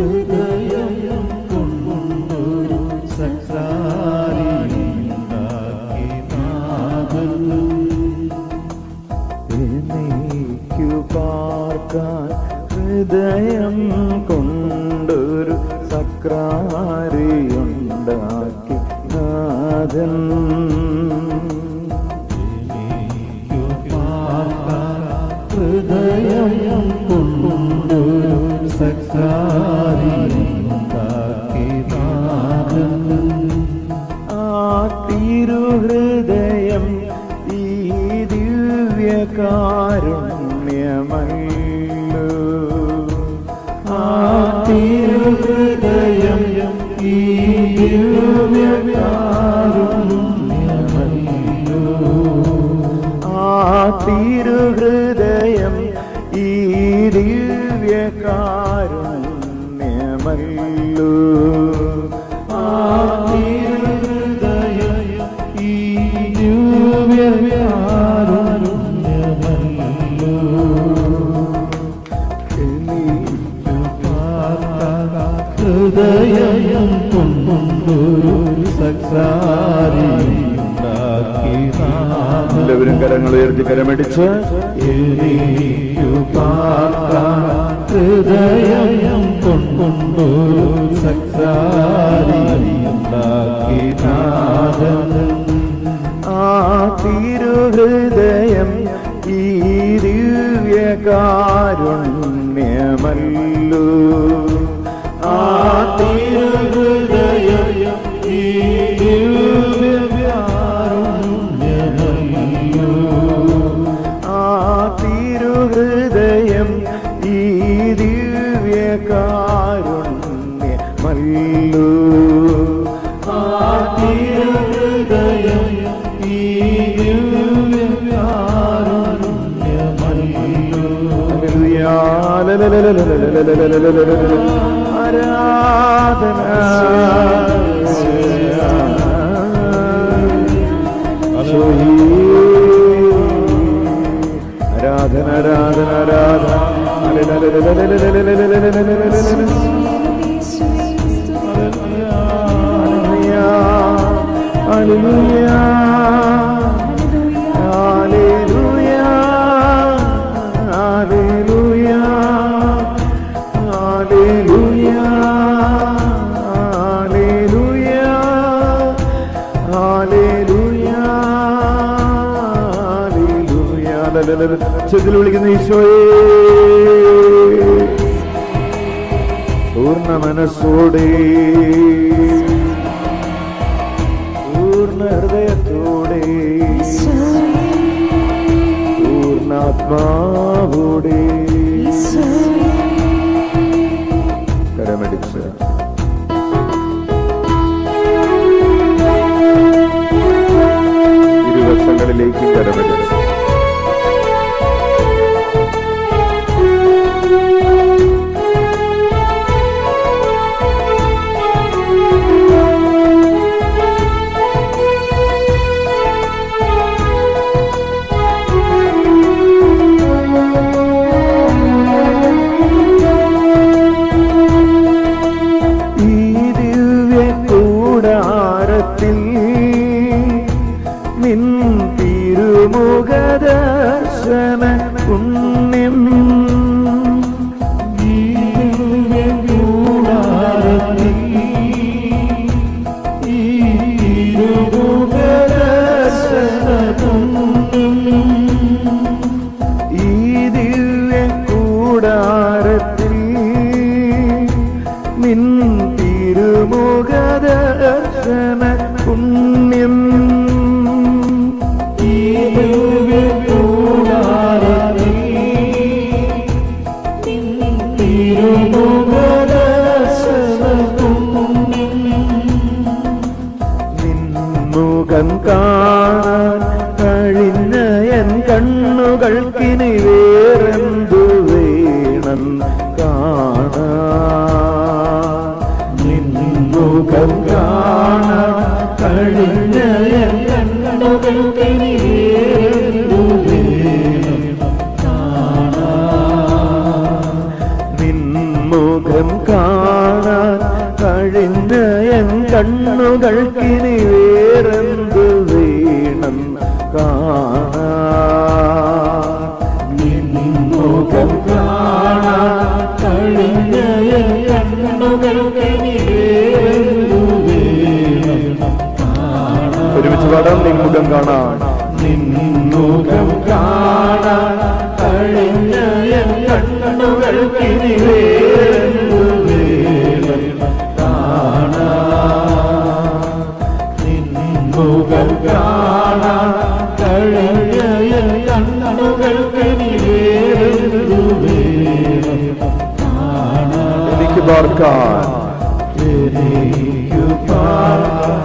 ഹൃദയം കൊണ്ടൊരു സക്കാരിയുണ്ടാക്കി നാഥനും. എന്നേക്കു പാർക്കാൻ ഹൃദയം കൊണ്ടൊരു സക്രാരിയുണ്ടാക്കി നാഥൻ. ഹൃദയം കൊണ്ടൊരു സക്കാ ഹൃദയം കൊണ്ടൊരു എല്ലാവരും കരങ്ങൾ ഉയർത്തി കരമടിച്ച്. ഹൃദയം കൊണ്ടൊരു ആ തിരുഹൃദയം ഈ ദിവ്യകാരുണ്യമല്ലൂ. ആരാധന ആരാധന ആരാധന ആരാധന അലിയ വിളിക്കുന്ന ഈശോയെ. പൂർണ മനസ്സോടെ. പൂർണ ഹൃദയത്തോടെ. പൂർണാത്മാവോടെ. ലോകം കാണാൻ കഴിഞ്ഞ എൻ കണ്ണുകൾക്കിനി വേറെന്തു വേണം കാണാൻ? കാണാൻ കഴിഞ്ഞ എൻ കണ്ണുകൾക്കിനി കാണാൻ? കഴിഞ്ഞ എൻ കണ്ണുകൾക്കിനി കരുണയ ഒരുമിച്ച് പാടാം. നിൻമുഖം കാണാം. നിൻമുഖം പാട്ട് പാർക്കാൻ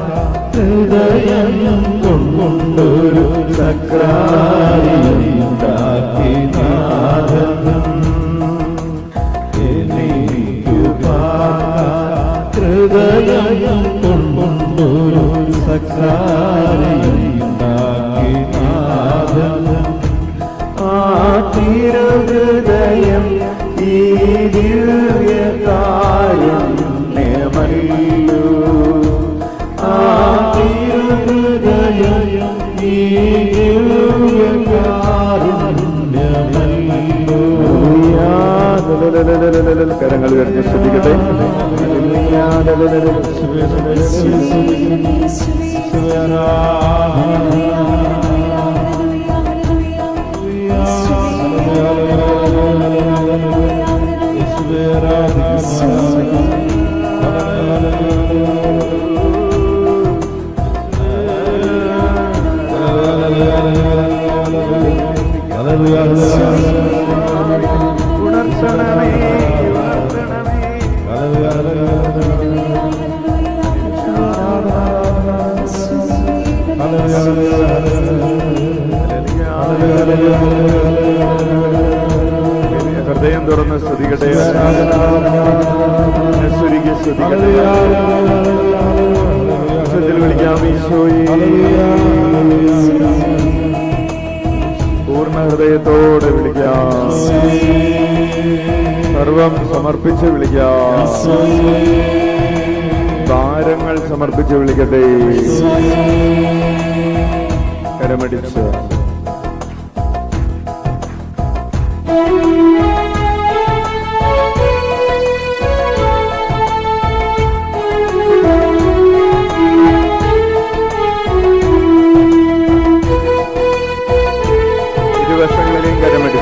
ഹൃദയം കൊണ്ടൊരു സക്രായ ദിവ്യകാര്യം നിയമറിയൂ ആ തിരുഹൃദയം ഈ കരങ്ങൾ ഉയർത്തി ശ്രദ്ധിക്കട്ടെ സുവേറാ ഹൃദയം തുറന്ന് സ്തുതികട്ടെ സുരിക്ക് വിളിക്കാം പൂർണ ഹൃദയത്തോടെ വിളിക്കാം. സർവം സമർപ്പിച്ച് വിളിക്കാം. താരങ്ങൾ സമർപ്പിച്ച് വിളിക്കട്ടെ. കരമടിച്ച് ഇരുവശങ്ങളിലെയും കരമടി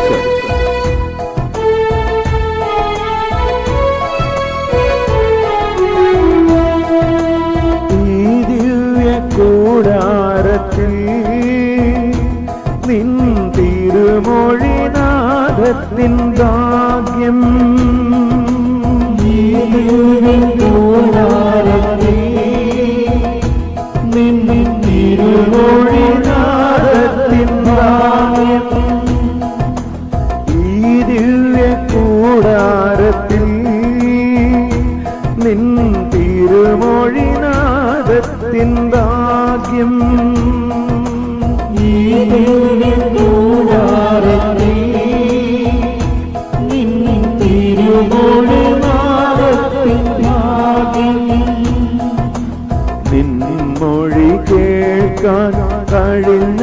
നിൻ മൊഴി കേൾക്കാൻ കഴിഞ്ഞ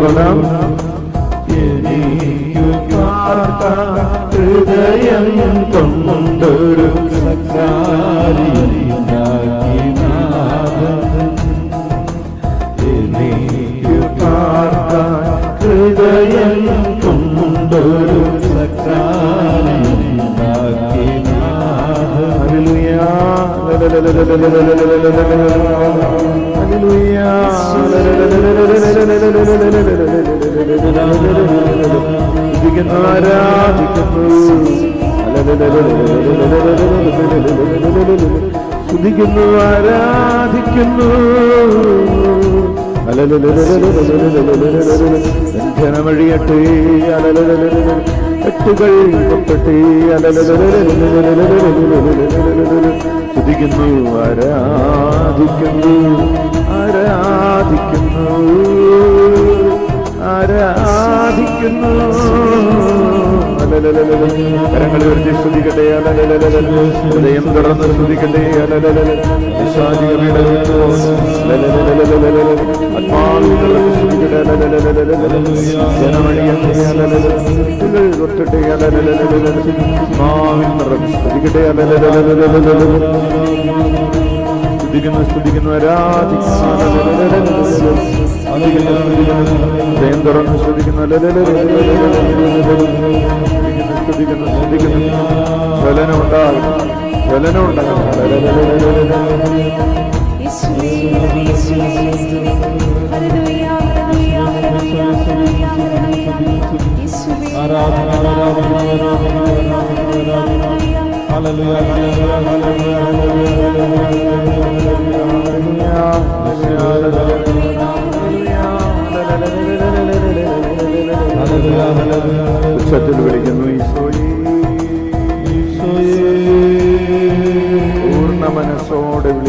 കൊള്ളാം എനിക്കു ഹൃദയം കൊണ്ടൊരു എനിക്കു പാർക്കാൻ ഹൃദയം കൊണ്ടൊരു ഹല്ലേലൂയ. സ്തുതിക്കുന്നു ആരാധിക്കുന്നു എട്ടുകൾ ആരാധിക്കുന്നു. ആരാധിക്കുന്നു? ആരാധിക്കുന്നു? കരങ്ങൾ ഉയർത്തി സ്തുതിക്കട്ടെ ഹൃദയം തുറന്ന് സ്തുതിക്കട്ടെ സ്തുതിക്കട്ടെ സ്തുതിക്കുന്നു സ്തുതിക്കുന്നു തുറന്ന് ഉണ്ടാകും ജ്വലനം ഉണ്ടാകും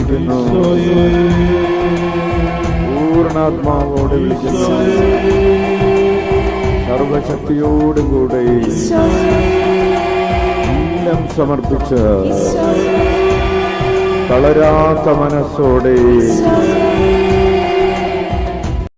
മനസ്സോടെ വിളിക്കുന്നു. പൂർണാത്മാവോടെ വിളിക്കുന്നു സർവശക്തിയോടും കൂടെ എല്ലാം സമർപ്പിച്ച് തളരാത്ത മനസ്സോടെ